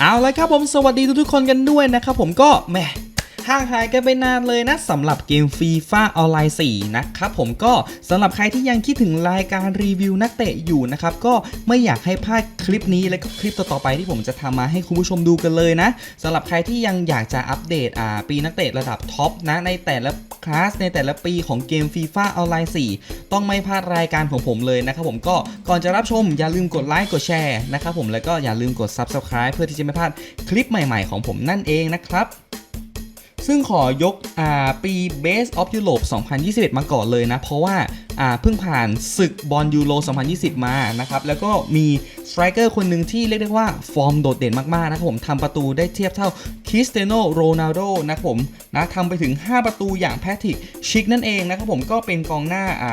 เอาละครับผมสวัสดีทุกๆคนกันด้วยนะครับผมก็แหม ห่างหายกันไปนานเลยนะสำหรับเกมฟีฟ่าออนไลน์ 4 นะครับผมก็สำหรับใครที่ยังคิดถึงรายการรีวิวนักเตะอยู่นะครับ ก็ไม่อยากให้พลาดคลิปนี้และก็คลิปต่อๆไปที่ผมจะทำมาให้คุณผู้ชมดูกันเลยนะสำหรับใครที่ยังอยากจะอัปเดตอ่าปีนักเตะระดับท็อปนะในแต่ละคลาสในแต่ละปีของเกมฟีฟ่าออนไลน์ 4 ต้องไม่พลาดรายการของผมเลยนะครับผมก็ก่อนจะรับชมอย่าลืมกดไลค์กดแชร์นะครับผมแล้วก็อย่าลืมกด Subscribe เพื่อที่จะไม่พลาดคลิปใหม่ๆของผมนั่นเองนะครับ ซึ่งขอยกอ่าปี Base of Europe 2021 มาก่อนเลยนะ เพราะว่าอ่า เพิ่งผ่านศึกบอลยูโร 2020 มานะครับ แล้วก็มีสไตรเกอร์คนหนึ่งที่เรียกได้ว่าฟอร์มโดดเด่นมากๆนะครับผมทำประตูได้เทียบเท่าคริสเตียโนโรนัลโดนะครับผมนะทำไปถึง 5 ประตูอย่างแพทริกชิกนั่นเองนะครับผมก็เป็นกองหน้าอ่า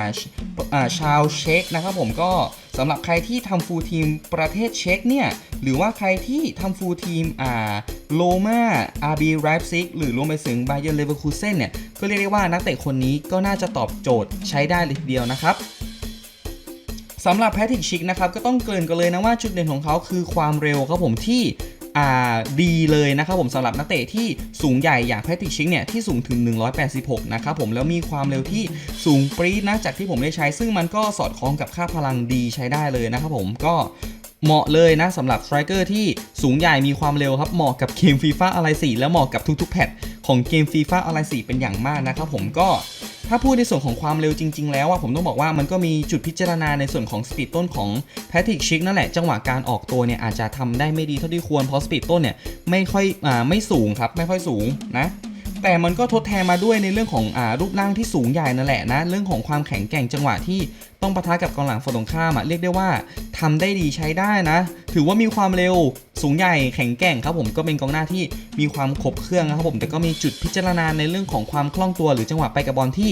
อ่าชาวเช็กนะครับผมก็สำหรับใครที่ทำฟูลทีมประเทศเช็กเนี่ย หรือว่าใครที่ทำฟูลทีมอ่าโลมาอาร์บีไรฟ์ซิกหรือรวมไปถึงไบเยอร์เลเวอร์คูเซนเนี่ย ก็เรียกได้ว่านักเตะคนนี้ก็น่าจะตอบโจทย์ใช้ได้เลยทีเดียวนะครับสำหรับแพทริกชิกนะครับก็ต้องเกริ่นกันเลยนะว่าจุดเด่นของเขาคือความเร็วครับผมที่ดีเลยนะครับผมสำหรับนักเตะที่สูงใหญ่อย่างแพทริกชิกเนี่ยที่สูงถึง 186 นะครับผมแล้วมีความเร็วที่สูงปรี๊ดนะจากที่ผมได้ใช้ ซึ่งมันก็สอดคล้องกับค่าพลังดีใช้ได้เลยนะครับผมก็เหมาะเลยนะสำหรับสไตรเกอร์ที่สูงใหญ่มีความเร็วครับเหมาะกับเกมฟีฟ่าอะไร4แล้วเหมาะกับทุกๆแพท ของเกมฟีฟ่าอะไร4เป็นอย่างมากนะครับผมก็ถ้าพูดในส่วนของความเร็วจริง ๆ แล้วอะผมต้องบอกว่ามันก็มีจุดพิจารณาในส่วนของสปีดต้นของแพทริกชิกนั่นแหละ จังหวะการออกตัวเนี่ยอาจจะทำได้ไม่ดีเท่าที่ควรเพราะสปีดต้นเนี่ยไม่ค่อยอ่าไม่สูงครับไม่ค่อยสูงนะแต่มันก็ทดแทนมาด้วยในเรื่องของอ่ารูปร่างที่สูงใหญ่นั่นแหละนะ เรื่องของความแข็งแกร่งจังหวะที่ต้องปะทะกับกองหลังฝั่งตรงข้ามอะเรียกได้ว่าทำได้ดีใช้ได้นะ ถือว่ามีความเร็วสูงใหญ่แข็งแกร่งครับผมก็เป็นกองหน้าที่มีความครบเครื่องนะครับผมแต่ก็มีจุดพิจารณาในเรื่องของความคล่องตัวหรือจังหวะไปกับบอลที่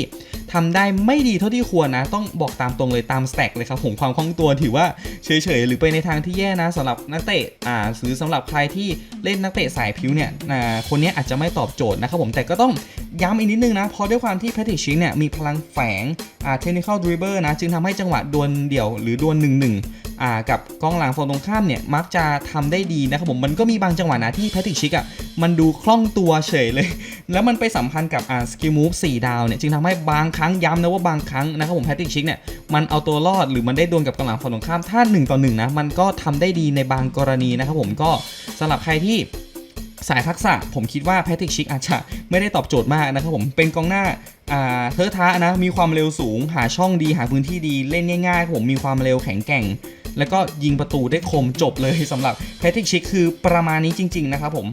ทำได้ไม่ดีเท่าที่ควรนะ ต้องบอกตามตรงเลยตามสแต็กเลยครับผมความคล่องตัวถือว่าเฉยๆ หรือไปในทางที่แย่นะสำหรับนักเตะอ่าหรือสำหรับใครที่เล่นนักเตะสายผิวเนี่ยอ่าคนนี้อาจจะไม่ตอบโจทย์นะครับผมแต่ก็ต้อง ย้ำอีกนิดนึงนะ เพราะด้วยความที่แพทริกชิงเนี่ยมีพลังแฝงอ่าเทคนิคอลดริเบอร์นะ จึงทำให้จังหวะดวลเดี่ยวหรือดวลหนึ่งหนึ่งอ่ากับกองหลังฝั่งตรงข้ามเนี่ย มักจะทำได้ดีนะครับผม มันก็มีบางจังหวะนะที่แพทริกชิกอะมันดูคล่องตัวเฉยเลย แล้วมันไปสัมพันธ์กับอ่าสกิลมูฟ4ดาวเนี่ย จึงทำให้บางครั้งย้ำนะว่าบางครั้งนะครับผมแพทริกชิกเนี่ยมันเอาตัวรอดหรือมันได้ดวลกับกองหลังฝั่งตรงข้ามถ้า1ต่อ1นะมันก็ทำได้ดีในบางกรณีนะครับผมก็สำหรับใครที่ สายทักษะผมคิดว่าแพทริกชิกอาจจะไม่ได้ตอบโจทย์มากนะครับผมเป็นกองหน้าเทอะทะนะมีความเร็วสูง หาช่องดีหาพื้นที่ดีเล่นง่ายๆผมมีความเร็วแข็งแกร่ง แล้วก็ยิงประตูได้คมจบเลยสำหรับแพทริกชิกคือประมาณนี้จริง ๆ นะครับผม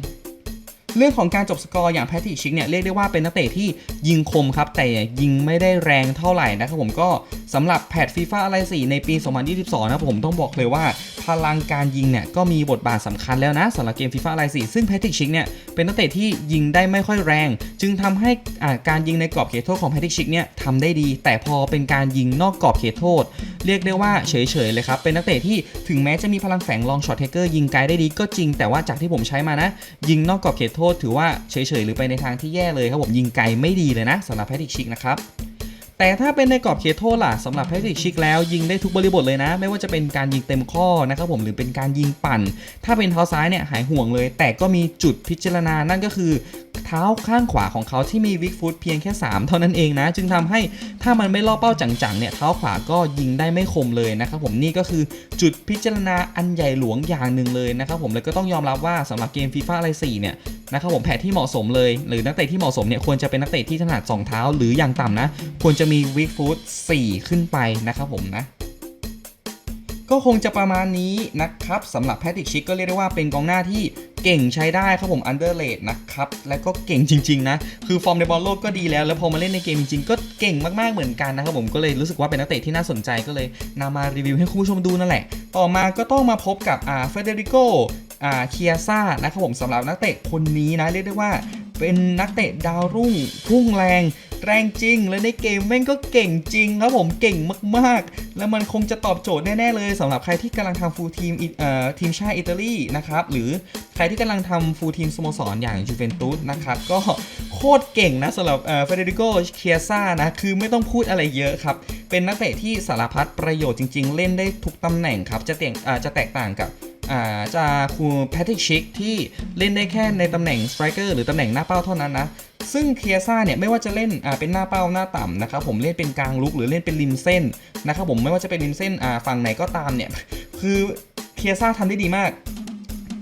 เรื่องของการจบสกอร์อย่างแพทริกชิกเนี่ยเรียกได้ว่าเป็นนักเตะที่ยิงคมครับ แต่ยิงไม่ได้แรงเท่าไหร่นะครับผมก็สำหรับแพทฟีฟ่าอะไร4ในปี 2022 นะครับผมต้องบอกเลยว่า พลังการยิงเนี่ยก็มีบทบาทสำคัญแล้วนะสำหรับเกมฟีฟ่าอะไร4ซึ่งแพทริกชิกเนี่ยเป็นนักเตะที่ยิงได้ไม่ค่อยแรง จึงทำให้อ่าการยิงในกรอบเขตโทษของแพทริกชิกเนี่ยทำได้ดี แต่พอเป็นการยิงนอกกรอบเขตโทษ เรียกได้ว่าเฉยๆเลยครับเป็นนักเตะที่ถึงแม้จะมีพลังแฝงลองช็อตเทเกอร์ยิงไกลได้ดีก็จริง แต่ว่าจากที่ผมใช้มานะ ยิงนอกกรอบเขตโทษ ถือว่าเฉยๆหรือไปในทางที่แย่เลยครับผมยิงไกลไม่ดีเลยนะสำหรับแพทริกชิกนะครับ แต่ถ้าเป็นในกรอบเขตโทษล่ะสำหรับแพทริกชิกแล้วยิงได้ทุกบริบทเลยนะ ไม่ว่าจะเป็นการยิงเต็มข้อนะครับผมหรือเป็นการยิงปั่น ถ้าเป็นเท้าซ้ายเนี่ยหายห่วงเลย แต่ก็มีจุดพิจารณานั่นก็คือ เท้าข้างขวาของเขาที่มีวิกฟุตเพียงแค่ 3 เท่านั้นเองนะ จึงทำให้ถ้ามันไม่ล่อเป้าจังๆเนี่ยเท้าขวาก็ยิงได้ไม่คมเลยนะครับผมนี่ก็คือจุดพิจารณาอันใหญ่หลวงอย่างหนึ่งเลยนะครับผมแล้วก็ต้องยอมรับว่าสำหรับเกมฟีฟ่าอะไร4เนี่ยนะครับผมแผนที่เหมาะสมเลย หรือนักเตะที่เหมาะสมเนี่ยควรจะเป็นนักเตะที่ถนัดสองเท้าหรืออย่างต่ำนะ ควรจะมีวิกฟุต4ขึ้นไปนะครับผมนะก็คงจะประมาณนี้นะครับสำหรับแพทริกชิกก็เรียกได้ว่าเป็นกองหน้าที่ เก่งใช้ได้ครับผมอันเดอร์เลดนะครับ และก็เก่งจริง ๆ นะ คือฟอร์มในบอลโลกก็ดีแล้ว แล้วพอมาเล่นในเกมจริงก็เก่งมากๆเหมือนกันนะครับผมก็เลยรู้สึกว่าเป็นนักเตะที่น่าสนใจก็เลยนำมารีวิวให้คุณผู้ชมดูนั่นแหละ ต่อมาก็ต้องมาพบกับอ่าเฟเดริโกอ่าเคียซ่านะครับผมสำหรับนักเตะคนนี้นะเรียกได้ว่าเป็นนักเตะดาวรุ่งพุ่งแรง แรงจริง และในเกมแม่งก็เก่งจริงครับผมเก่งมากๆ แล้วมันคงจะตอบโจทย์แน่ ๆ เลยสำหรับใครที่กำลังทำฟูลทีมเอ่อทีมชาติอิตาลีนะครับ หรือใครที่กำลังทำฟูลทีมสโมสรอย่างจูเวนตุสนะครับ ก็โคตรเก่งนะสำหรับเฟเดริโกเคียซ่านะคือไม่ต้องพูดอะไรเยอะครับ เป็นนักเตะที่สารพัดประโยชน์จริง ๆ เล่นได้ทุกตำแหน่งครับจะเต่งอ่าจะแตกต่างกับจะคูแพทริกชิกที่เล่นได้แค่ในตำแหน่งสไตรเกอร์หรือตำแหน่งหน้าเป้าเท่านั้นนะ ซึ่งเคียซ่าเนี่ยไม่ว่าจะเล่นอ่าเป็นหน้าเป้าหน้าต่ำนะครับผมเล่นเป็นกลางลุกหรือเล่นเป็นริมเส้นนะครับผมไม่ว่าจะเป็นริมเส้นอ่าฝั่งไหนก็ตามเนี่ยคือเคียซ่าทำได้ดีมาก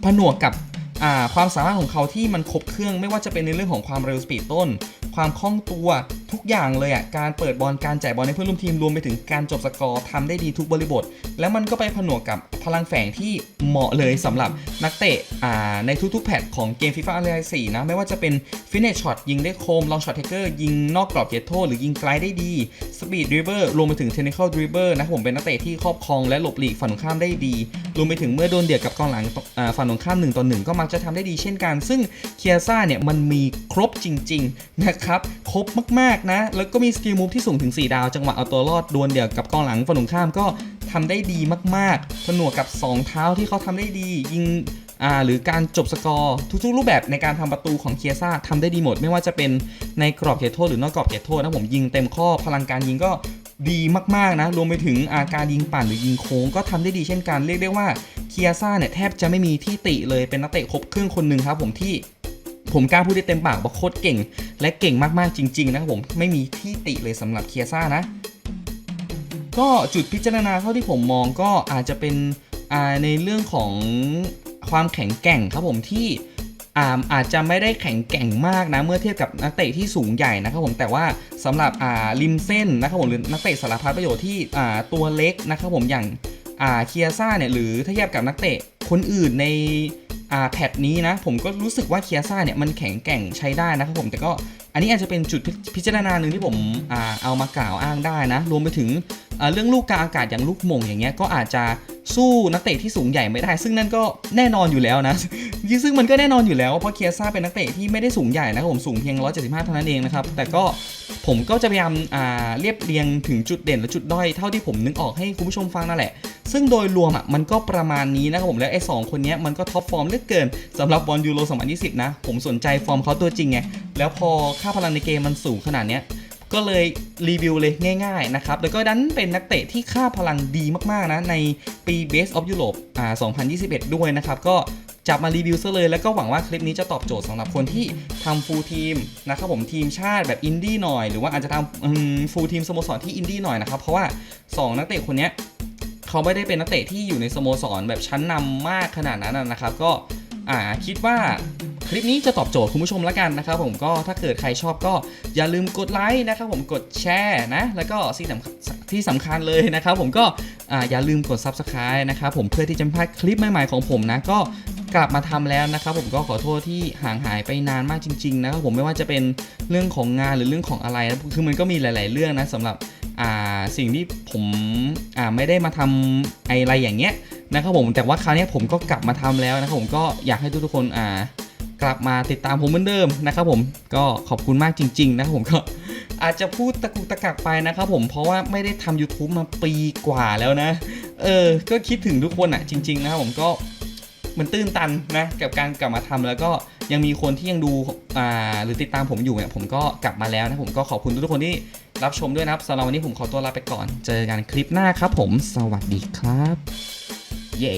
ผนวกกับอ่าความสามารถของเขาที่มันครบเครื่อง ไม่ว่าจะเป็นในเรื่องของความเร็วสปีดต้น ความคล่องตัว ทุกอย่างเลยอะการเปิดบอลการจ่ายบอลให้เพื่อนร่วมทีมรวมไปถึงการจบสกอร์ทำได้ดีทุกบริบท แล้วมันก็ไปผนวกกับพลังแฝงที่เหมาะเลยสำหรับนักเตะอ่าในทุกๆแพทของเกมฟีฟ่าอ l ไ4นะไม่ว่าจะเป็นฟินเนชช็อตยิงได้โคมลองช็อตเทเกอร์ยิงนอกกรอบเขตโทษหรือยิงไกลได้ดีสปีดดริเบอร์รวมไปถึงเทคนิคอลดริเบอร์นะผมเป็นนักเตะที่ครอบครองและหลบหลีกฝั่งตรงข้ามได้ดี รวมไปถึงเมื่อโดนเดือดกับกองหลังฝั่งตรงข้าม1ต่อ1ก็มักจะทำได้ดีเช่นกัน ซึ่งเคียซ่าเนี่ยมันมีครบจริงๆนะครับครบมากๆนะ แล้วก็มีสกิลมูฟที่สูงถึง 4 ดาว จังหวะเอาตัวรอดดวลเดี่ยวกับกองหลังฝั่งตรงข้ามก็ทำได้ดีมากๆผนวกกับ 2 เท้าที่เขาทำได้ดี ยิงอ่าหรือการจบสกอร์ทุกๆ รูปแบบในการทำประตูของเคียซ่าทำได้ดีหมด ไม่ว่าจะเป็นในกรอบเขตโทษหรือนอกกรอบเขตโทษนะผมยิงเต็มข้อพลังการยิงก็ดีมากๆนะรวมไปถึงอาการยิงปั่นหรือยิงโค้งก็ทำได้ดีเช่นกันเรียกได้ว่าเคียซ่าเนี่ยแทบจะไม่มีที่ติเลยเป็นนักเตะครบเครื่องคนหนึ่งครับผมที่ผมกล้าพูดได้เต็มปากว่าโคตรเก่ง และเก่งมากๆจริง ๆ นะครับผมไม่มีที่ติเลยสำหรับเคียซ่านะ ก็จุดพิจารณาเท่าที่ผมมองก็อาจจะเป็นในเรื่องของความแข็งแกร่งครับผมที่อาอาจจะไม่ได้แข็งแกร่งมากนะเมื่อเทียบกับนักเตะที่สูงใหญ่นะครับผมแต่ว่าสำหรับอ่าริมเส้นนะครับผมหรือนักเตะสารพัดประโยชน์ที่อ่าตัวเล็กนะครับผมอย่างอ่าเคียซ่าเนี่ยหรือถ้าเทียบกับนักเตะคนอื่นใน อ่าแพทนี้นะ ผมก็รู้สึกว่าเคียซ่าเนี่ยมันแข็งแกร่งใช้ได้นะครับผมแต่ก็อันนี้อาจจะเป็นจุดพิจารณาหนึ่งที่ผมอ่าเอามากล่าวอ้างได้นะ รวมไปถึงเรื่องลูกกลางอากาศอย่างลูกมงอย่างเงี้ยก็อาจจะสู้นักเตะที่สูงใหญ่ไม่ได้ ซึ่งนั่นก็แน่นอนอยู่แล้วนะซึ่งมันก็แน่นอนอยู่แล้วเพราะเคียซ่าเป็นนักเตะที่ไม่ได้สูงใหญ่นะครับผมสูงเพียง 175 เท่านั้นเองนะครับแต่ก็ผมก็จะพยายามเรียบเรียงถึงจุดเด่นและจุดด้อยเท่าที่ผมนึกออกให้คุณผู้ชมฟังนั่นแหละ ซึ่งโดยรวมอะมันก็ประมาณนี้นะครับผมแล้วไอ้สองคนนี้มันก็ท็อปฟอร์มเหลือเกินสำหรับบอลยูโร2020 นะ ผมสนใจฟอร์มเขาตัวจริงไงแล้วพอค่าพลังในเกมมันสูงขนาดเนี้ยก็เลยรีวิวเลยง่าย ๆ นะครับ แล้วก็ดันเป็นนักเตะที่ค่าพลังดีมาก ๆ นะ ในปี Best of Europe อ่า2021 ด้วยนะครับ ก็จับมารีวิวซะเลย แล้วก็หวังว่าคลิปนี้จะตอบโจทย์สำหรับคนที่ทำฟูลทีมนะครับผมทีมชาติแบบอินดี้หน่อย หรือว่าอาจจะทำฟูลทีมสโมสรที่อินดี้หน่อยนะครับ เพราะว่า 2 นักเตะคนนี้ เขาไม่ได้เป็นนักเตะที่อยู่ในสโมสรแบบชั้นนำมากขนาดนั้นนะครับ ก็อ่าคิดว่าคลิปนี้จะตอบโจทย์คุณผู้ชมแล้วกันนะครับผมก็ถ้าเกิดใครชอบก็อย่าลืมกดไลค์นะครับผมกดแชร์นะ แล้วก็สิ่งที่สำคัญเลยนะครับผมก็ออย่าลืมกด Subscribe นะครับผมเพื่อที่จะไม่พลาดคลิปใหม่ๆของผมนะก็กลับมาทำแล้วนะครับผมก็ขอโทษที่ห่างหายไปนานมากจริง ๆ นะครับผมไม่ว่าจะเป็นเรื่องของงานหรือเรื่องของอะไรนะคือมันก็มีหลาย ๆ เรื่องนะสำหรับ สิ่งที่ผมอ่าไม่ได้มาทำอะไรอย่างเงี้ยนะครับผมแต่ว่าคราวนี้ผมก็กลับมาทำแล้วนะครับผมก็อยากให้ทุกๆคนอ่ากลับมาติดตามผมเหมือนเดิมนะครับผมก็ขอบคุณมากจริง ๆ นะครับผมก็อาจจะพูดตะกุกตะกักไปนะครับผมเพราะว่าไม่ได้ทำ YouTube มาปีกว่าแล้วนะ เออ ก็คิดถึงทุกคนอะจริง ๆ นะครับผมก็มันตื้นตันนะ กับการกลับมาทำแล้วก็ยังมีคนที่ยังดูอ่าหรือติดตามผมอยู่เนี่ยผมก็กลับมาแล้วนะผมก็ขอบคุณทุกๆคนที่ รับชมด้วยนะครับสำหรับวันนี้ผมขอตัวลาไปก่อน เจอกันคลิปหน้าครับผม สวัสดีครับ เย้